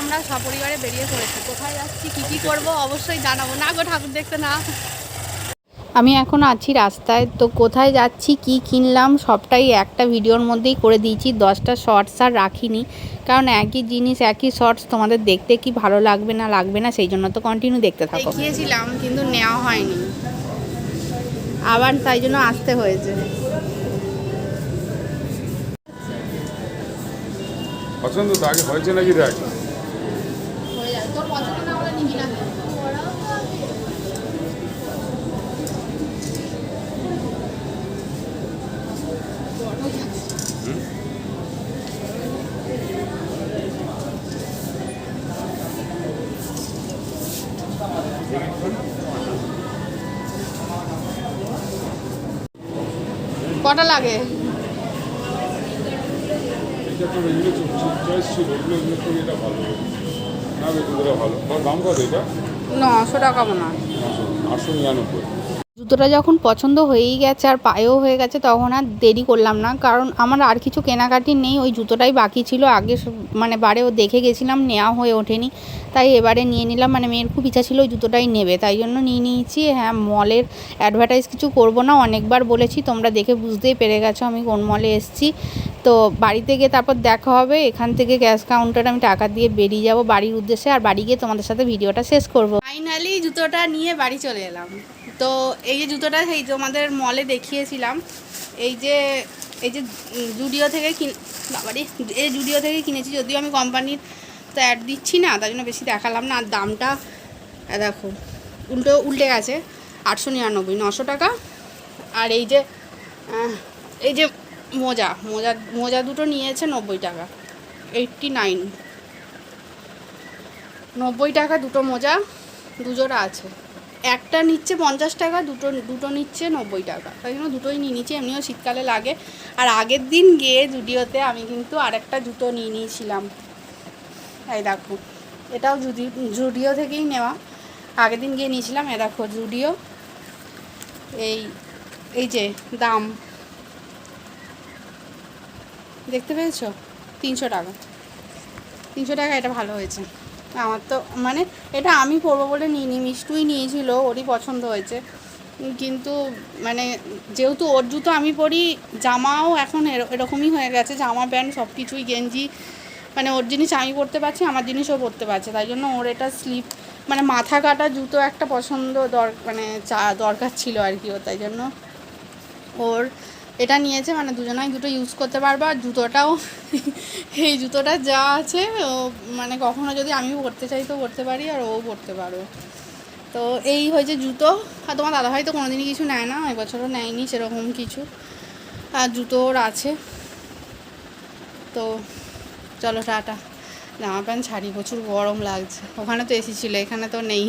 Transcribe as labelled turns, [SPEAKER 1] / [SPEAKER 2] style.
[SPEAKER 1] আমরা সপরিবারে বেরিয়ে পড়েছি। কোথায় যাচ্ছি কী কী করব অবশ্যই জানাব। না গো ঠাকুর দেখতে না। আমি এখন আছি রাস্তায় তো কোথায় যাচ্ছি কি কিনলাম সবটাই একটা ভিডিওর মধ্যেই করে দিয়েছি। দশটা শর্টস আর রাখিনি কারণ একই জিনিস একই শর্টস তোমাদের দেখতে কি ভালো লাগবে না লাগবে না সেই জন্য তো কন্টিনিউ দেখতে থাকো। দেখিয়েছিলাম কিন্তু নেওয়া হয়নি। আবার তাই জন্য আসতে হয়েছে।
[SPEAKER 2] পছন্দ তো আগে হয়েছে নাকি দেখ?
[SPEAKER 1] কটা লাগে?
[SPEAKER 2] এটা তো ছিল এগুলো এগুলো এটা ভালো। না বেগুলোটা ভালো। তোমার দাম কত এটা?
[SPEAKER 1] নশো টাকা মনে হয়।
[SPEAKER 2] আটশো নিরানব্বই।
[SPEAKER 1] জুতোটা যখন পছন্দ হয়েই গেছে আর পায়েও হয়ে গেছে তখন আর দেরি করলাম না। কারণ আমার আর কিছু কেনাকাটি নেই ওই জুতোটাই বাকি ছিল। আগে মানে বারেও দেখে গেছিলাম নেওয়া হয়ে ওঠেনি। তাই এবারে নিয়ে নিলাম। মানে মেয়ের খুব ইচ্ছা ছিল ওই জুতোটাই নেবে। তাই জন্য নিয়ে নিয়েছি। হ্যাঁ মলের অ্যাডভার্টাইজ কিছু করব না। অনেকবার বলেছি তোমরা দেখে বুঝতেই পেরে গেছো আমি কোন মলে এসেছি। তো বাড়িতে গিয়ে তারপর দেখা হবে, এখান থেকে ক্যাশ কাউন্টারে আমি টাকা দিয়ে বেরিয়ে যাব বাড়ির উদ্দেশ্যে আর বাড়ি গিয়ে তোমাদের সাথে ভিডিওটা শেষ করব। ফাইনালি জুতোটা নিয়ে বাড়ি চলে এলাম। তো এই যে জুতোটা সেই তোমাদের মলে দেখিয়েছিলাম, এই যে এই যে জুডিও থেকে কিন এই জুডিও থেকে কিনেছি, যদিও আমি কোম্পানির তো অ্যাড দিচ্ছি না তাই জন্য বেশি দেখালাম না। আর দামটা দেখো, উল্টো, উল্টে গেছে, আটশো নিরানব্বই, নশো টাকা। আর এই যে এই যে মোজা মোজা মোজা দুটো নিয়েছে নব্বই টাকা। এইটটি নাইন নব্বই টাকা দুটো মোজা, দুজোড়া আছে। একটা নিচ্ছে পঞ্চাশ টাকা, দুটো দুটো নিচ্ছে নব্বই টাকা। তাই জন্য দুটোই নিয়ে নিচ্ছি এমনিও শীতকালে লাগে। আর আগের দিন গিয়ে জুডিওতে আমি কিন্তু আরেকটা জুতো নিয়ে নিয়েছিলাম। এই দেখো, এটাও জুডি জুডিও থেকেই নেওয়া। আগের দিন গিয়ে নিয়েছিলাম এ দেখো জুডিও। এই এই যে দাম। দেখতে পেয়েছ? তিনশো টাকা। তিনশো টাকা এটা ভালো হয়েছে। আমার তো মানে এটা আমি পরবো বলে নিয়ে নি মিষ্টুই নিয়েছিল, ওরই পছন্দ হয়েছে। কিন্তু মানে যেহেতু ওর জুতো আমি পরি, জামাও এখন এর- এরকমই হয়ে গেছে, জামা, প্যান্ট সব কিছুই গেঞ্জি। মানে ওর জিনিস আমি পরতে পারছি, আমার জিনিসও পরতে পারছে। তাই জন্য ওর এটা স্লিপ মানে মাথা কাটা জুতো একটা পছন্দ দর মানে চা, দরকার ছিল আর কি ও তাই জন্য ওর এটা নিয়েছে মানে দুজনাই দুটো ইউজ করতে পারব, আর জুতোটাও, এই জুতোটা যা আছে, ও মানে কখনো যদি আমি পরতে চাই তো পরতে পারি, আর ও পরতে পারবে তো এই হয়েছে জুতো। আর তোমার দাদাভাই তো কোনোদিনই কিছু নেয় না এবছরও নেয়নি সেরকম কিছু। আর জুতো ওর আছে। তো চলো টাটা। জামা প্যান্ট ছাড়ি, প্রচুর গরম লাগছে। ওখানে তো এসি ছিল, এখানে তো নেই।